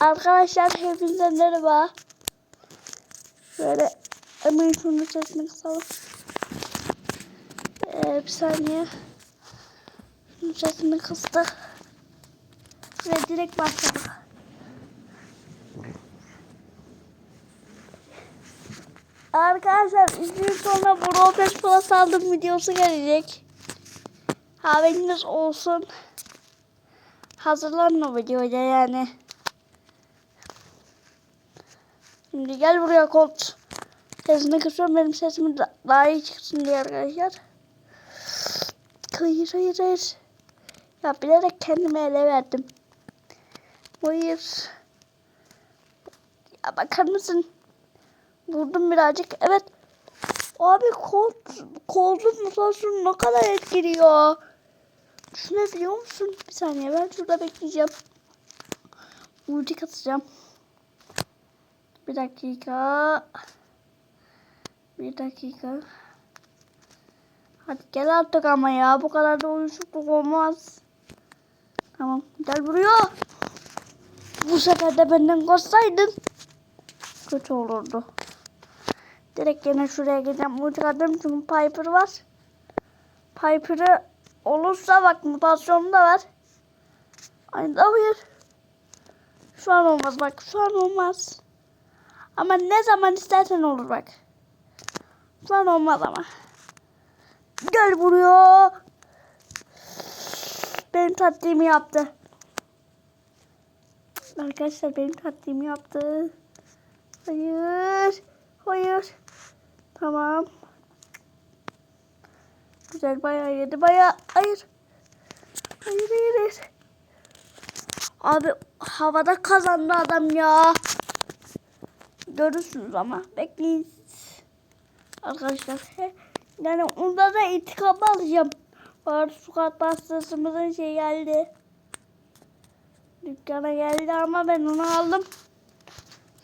Arkadaşlar hepinize merhaba. Şöyle hemen şunun sesini kısalım. Ee, bir saniye. Şunun sesini kıstık. Ve direkt başladık. Arkadaşlar izleyin sonra bu Roblox Plus aldım videosu gelecek. Haberiniz olsun. Hazırlanın o videoya yani. Şimdi gel buraya Colt. Sesini kısıyorum benim sesimi da- daha iyi çıksın diye arkadaşlar. Hayır hayır hayır. Ya bilerek kendime ele verdim. Hayır. Ya bakar mısın? Vurdum birazcık. Evet. Abi Colt, Colt'un mutasyonu ne kadar etkili ya. Düşünebiliyor musun? Bir saniye ben şurada bekleyeceğim. Ulti atacağım. Bir dakika. Bir dakika. Hadi gel artık ama ya. Bu kadar da uyuşukluk olmaz. Tamam. Gel buraya. Bu sefer de benden kaçsaydın. Kötü olurdu. Direkt yine şuraya gideceğim. Atacağım çünkü Piper var. Piper'ı olursa bak mutasyonu da var. Ay hayır. Şu an olmaz bak. Şu an olmaz. Ama ne zaman istersen olur bak. Şu an olmaz ama. Gel buraya. Benim taktiğimi yaptı. Arkadaşlar benim taktiğimi yaptı. Hayır. Hayır. Tamam. Güzel bayağı yedi bayağı. Hayır. Hayır hayır hayır. Abi havada kazandı adam ya. Görürsünüz ama. Bekleyin. Arkadaşlar. Yani onda da intikam alacağım. Var sukat bastırısımızın şey geldi. Dükkana geldi ama ben onu aldım.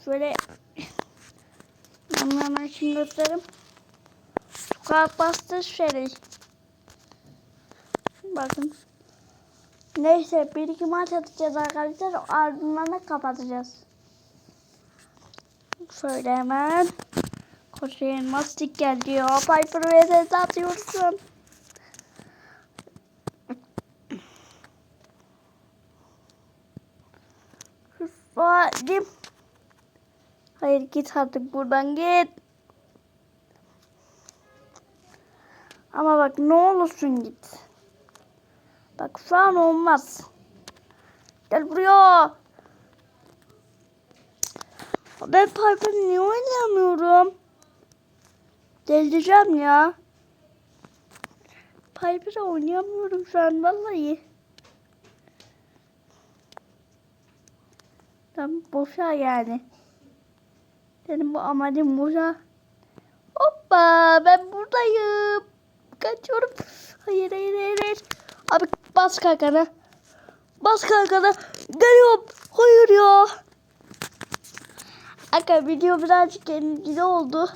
Şöyle ben hemen şimdi göstereyim. Sukat bastır şöyle. Bakın. Neyse bir iki maç atacağız arkadaşlar. Ardından da kapatacağız. Şöyle hemen. Koşayım mastik geldi ya. Piper vs atıyorsun. Hadi. Hayır git artık buradan git. Ama bak ne olursun git. Bak şu an olmaz. Gel buraya. Ben Piper niye oynayamıyorum? Delireceğim ya. Piper'ı oynayamıyorum şu an vallahi. Tam boşa yani. Benim bu amacım boşa. Hoppa ben buradayım. Kaçıyorum. Hayır hayır hayır. hayır. Abi bas kalkana. Bas kalkana. Geliyorum. Hayır ya. Arkadaşlar video birazcık eğlenceli oldu.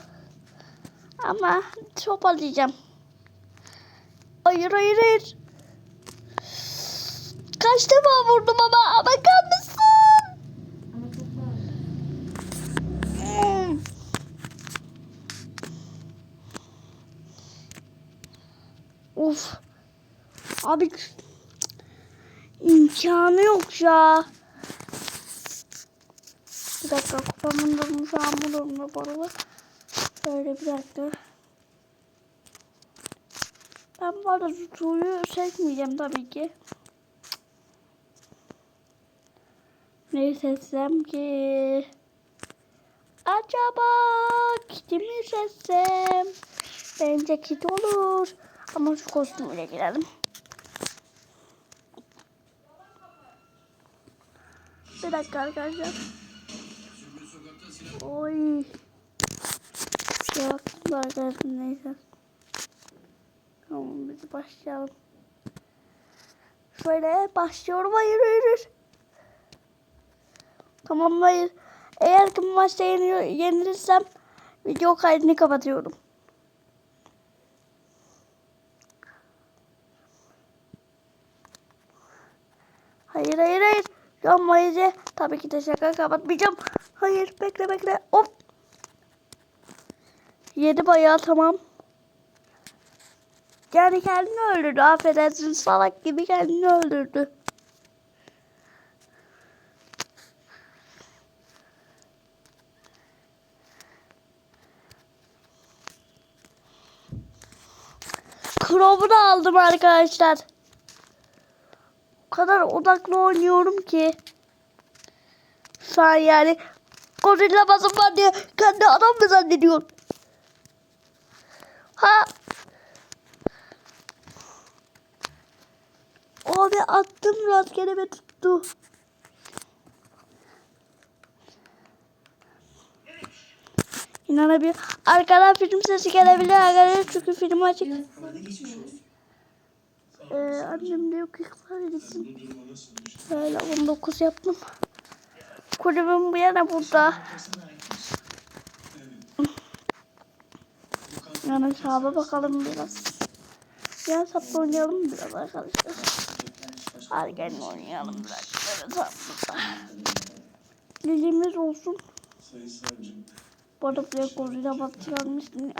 Ama toparlayacağım. Hayır hayır hayır. Kaç defa vurdum ama bakar mısın? Hmm. Uf. Abi imkanı yok ya. Bir dakika kupamın durumu şu an bu durumda arada. Şöyle bir dakika. Ben bu arada suyu çekmeyeceğim tabii ki. Ne seçsem ki? Acaba kimi seçsem? Bence kit olur. Ama şu kostümüyle girelim. Bir dakika arkadaşlar. Baktım arkadaşlar neyse. Tamam biz başlayalım. Şöyle başlıyorum. Hayır hayır. Tamam hayır. Eğer ki bu maçta yenilirsem video kaydını kapatıyorum. Hayır hayır hayır. Yanmayıcı. Tabii ki de şaka kapatmayacağım. Hayır bekle bekle. Hop. Yedi bayağı tamam. Yani kendini öldürdü. Affedersin salak gibi kendini öldürdü. Crow'u da aldım arkadaşlar. O kadar odaklı oynuyorum ki. Şu an yani gorilla basım var diye kendi adam mı zannediyor? Ha? Abi attım rastgele ve tuttu. İnanabilir. Arkadan film sesi gelebilir arkadaşlar çünkü film açık. Ee, annem de yok ihbar edilsin. Böyle 19 yaptım. Kulübüm bu yana burada. Yani hesaba bakalım biraz. Ya hesapla oynayalım biraz arkadaşlar. Hadi gelin oynayalım biraz. Hesapla. Olsun. Bu arada buraya gorilla battırmıştım ya.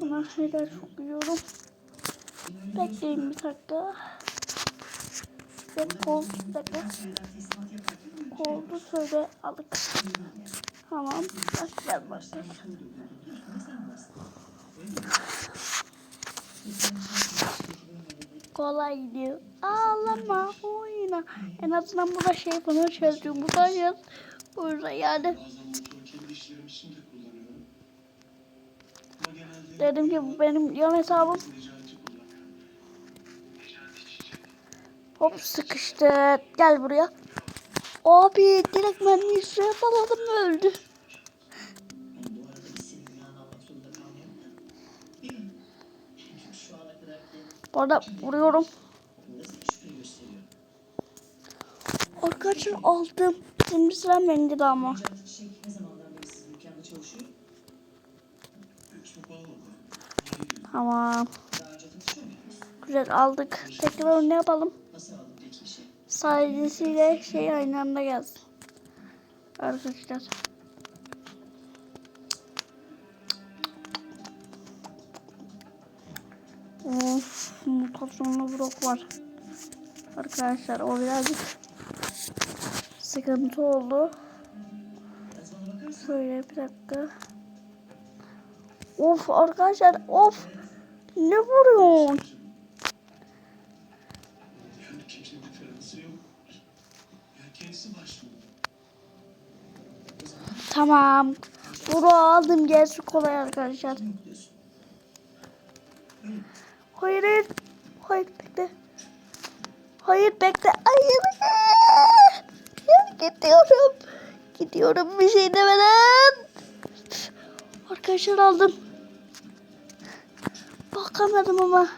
Buna şeyler çok yiyorum. Bekleyin bir dakika. Ve kol, bir dakika. Koldu şöyle aldık. Tamam. Başlayalım başlayalım. Kolay gidiyor. Ağlama oyna. En azından burada şey bunu çözdüm. Burada yaz. Burada yani. Dedim ki bu benim yan hesabım. Hop sıkıştı. Gel buraya. Abi direkt mermiyi suya faladım öldü. Bu arada vuruyorum. Arkadaşlar aldım. Sıra bende de ama. Tamam. Güzel aldık. Tekrar ne yapalım? Sadesiyle şey aynı anda gelsin. Arkadaşlar. Mutasyonlu blok var. Arkadaşlar o birazcık sıkıntı oldu. Şöyle bir dakika. Of arkadaşlar of. Ne vuruyorsun? Tamam. Bunu aldım gerisi kolay arkadaşlar. Hayır. Hayır bekle. Hayır bekle. Hayır. Ya, gidiyorum. Gidiyorum bir şey demeden. Arkadaşlar aldım. Bakamadım ama.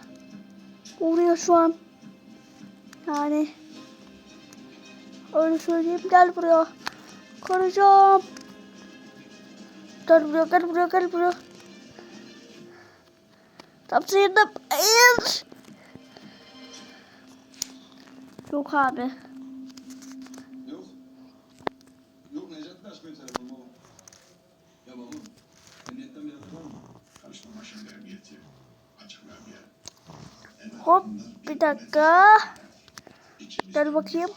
Vuruyor şu an. Yani. Öyle söyleyeyim. Gel buraya. Koruyacağım. Gel buraya gel buraya gel buraya. Tam sıyırdım. Hayır. Yok abi. Yok. Yok Necati de açmıyor telefonu baba. Ya baba, emniyetten bir var mı? Karışma başında emniyeti. Açık yer. En Hop bir dakika. Gel bakayım.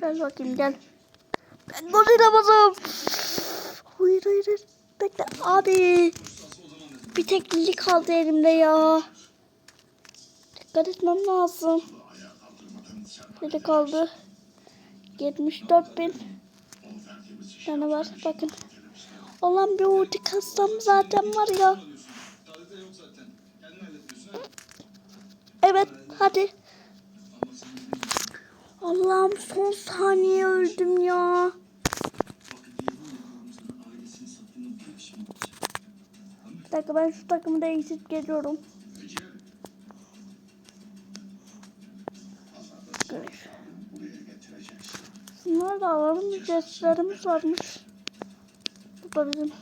Gel bakayım gel. Ben basım. Hayır hayır hayır. Bekle abi. Bir tek lili kaldı elimde ya. Dikkat etmem lazım. Lili kaldı. 74 bin tane var. Bakın. Olan bir ulti kassam zaten var ya. Evet hadi. Allah'ım son saniye öldüm ya. bir dakika ben şu takımı eksik geliyorum. Alalım. Ücretlerimiz varmış. Bu da bizim.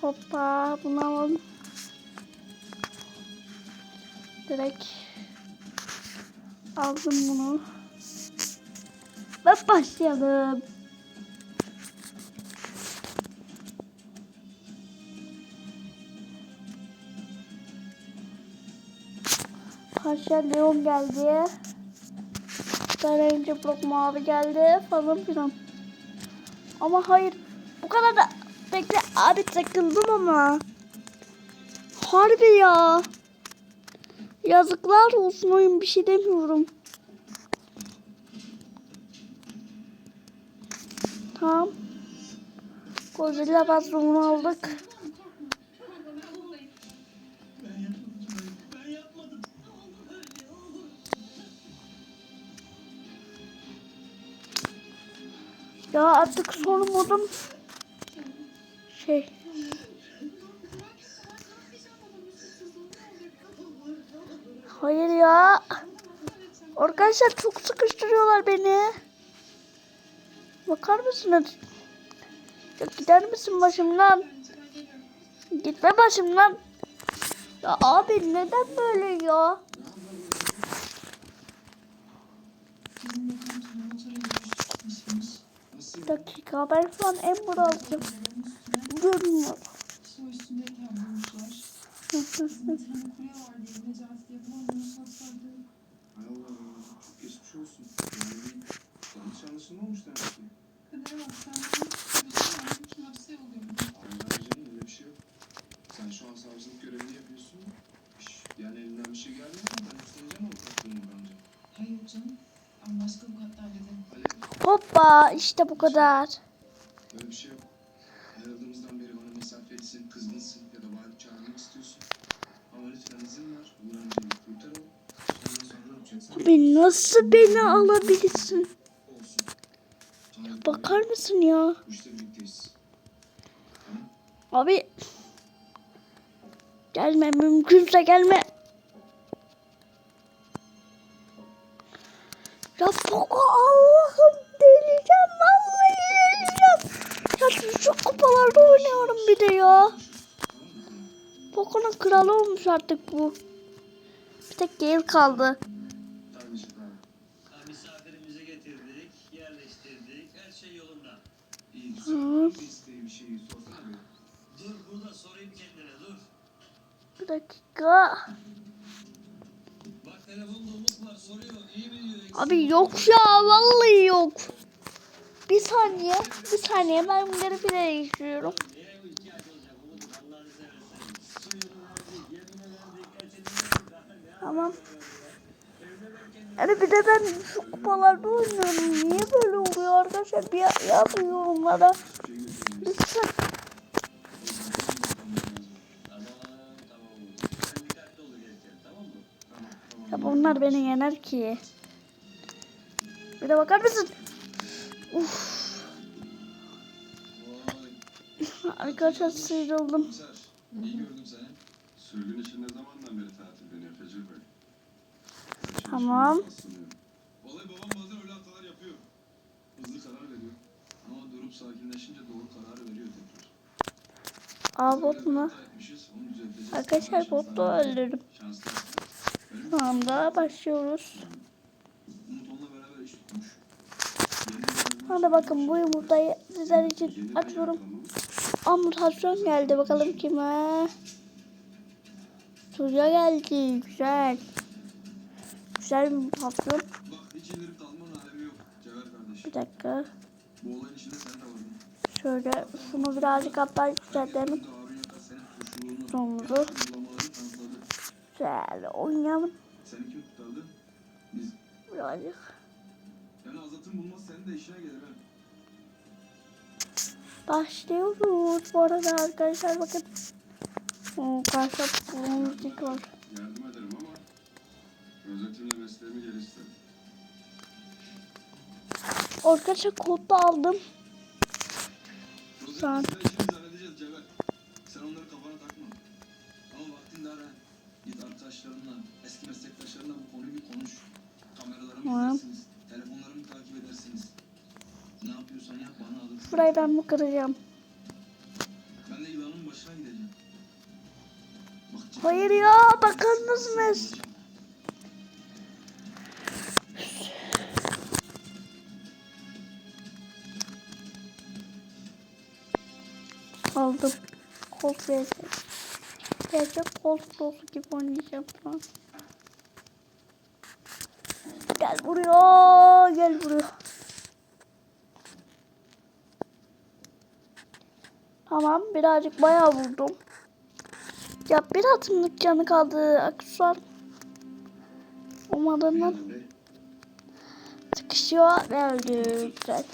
Hoppa bunu alalım. Direkt. Aldım bunu. Ve başlayalım. Paşa Leon geldi. Sarayınca blok mavi geldi falan filan. Ama hayır. Bu kadar da bekle abi takıldım ama. Harbi ya. Yazıklar olsun oyun bir şey demiyorum. Tamam. Godzilla patronu aldık. Ya artık son modum şey. Hayır ya. Arkadaşlar çok sıkıştırıyorlar beni. Bakar mısınız? Ya gider misin başımdan? Gitme başımdan. Ya abi neden böyle ya? Bir dakika ben şu an Ember alacağım. Görmüyor. Su üstündeyken bulmuşlar. Bizim tane kurye vardı ya Necati diye. Bunu onu satsaydı. Hay Allah ya. Çok geçmiş olsun. Yani bir yanlış anlaşılma olmuş demek ki. Kadere bak sen bana çalışan kim hapse yolluyorum. Hayır canım öyle bir şey yok. Sen şu an savcılık görevini yapıyorsun. Şş, Yani elinden bir şey gelmez mi? Ben üstleneceğim avukatlığını bence. Hayır canım. Ama başka avukatlar dedim. Ali Hoppa işte bu kadar. öyle bir şey yok. Ayrıldığımızdan beri bana mesafelisin, kızgınsın ya da bağırıp çağırmak istiyorsun. Ama lütfen izin ver. Bu önceliği kurtaralım. Ondan sonra yapacaksın. Abi nasıl beni alabilirsin? Sonra Bakar mısın ya? Abi gelme mümkünse gelme. Ya Poco Allah'ım delireceğim vallahi delireceğim. Ya şu oynuyorum bir de ya. Poco'nun kralı olmuş artık bu. Bir tek Gale kaldı. Bir dakika. Abi yok ya vallahi yok. Bir saniye, bir saniye ben bunları bir değiştiriyorum. Tamam. Yani bir de ben şu kupalarda oynuyorum. Niye böyle oluyor arkadaşlar? Bir yazın yorumlara. Lütfen. Ya bunlar beni yener ki. Bir de bakar mısın? Uf. Arkadaşlar sıyrıldım. İyi gördüm seni. Sürgün işi ne zamandan beri Tamam. Vallahi babam bazen öyle hatalar yapıyor. Hızlı karar veriyor. Ama durup sakinleşince doğru kararı veriyor tekrar. Aa bot mu? Arkadaşlar var. öldürdüm. Şu anda başlıyoruz. Hadi bakın bu yumurtayı sizler için açıyorum. ayaklanmamız. Aa mutasyon geldi. Bakalım kime? Suya geldi. Güzel. Yok. Cevher kardeş. Bir dakika. Şöyle şunu birazcık hatta yükseltelim. Sonumuzu. Güzel oynayalım. Seni kim kurtardı? Biz. Birazcık. Yani Azat'ın bulması senin de işine gelir ha. Başlıyoruz. Bu arada arkadaşlar bakın. Oo, karşıda müzik var. Mesleğimi geliştirdim. Arkadaşlar kodda aldım. Cevher. Sen onları kafana takma. Ama vaktin dar ha. Git arkadaşlarınla, eski meslektaşlarınla bu konuyu bir konuş. Kameralarımı izlersiniz. Telefonlarımı takip edersiniz. Ne yapıyorsan yap bana adım. Şurayı ben mi kıracağım? Ben de yılanın başına gideceğim. Hayır ya bakar mısınız? Gerçek Colt Pro'su gibi oynayacağım an. Gel buraya. Gel buraya. Tamam birazcık bayağı vurdum. Ya bir atımlık canı kaldı aksesuar. Umarım sıkışıyor ve öldü. Güzel.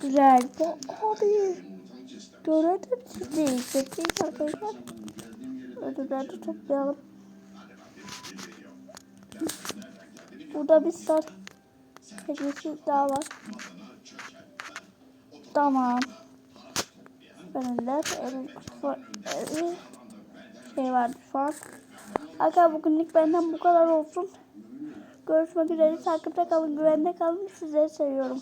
Toplayalım. Hadi bak benim bildiğin yok. Ya sen nereden geldiğini Burada bir star. Teknesi daha var. Tamam. Önler. Şey vardı şu an. Arkadaşlar bugünlük benden bu kadar olsun. Görüşmek üzere. Takipte kalın. Güvende kalın. Sizleri seviyorum.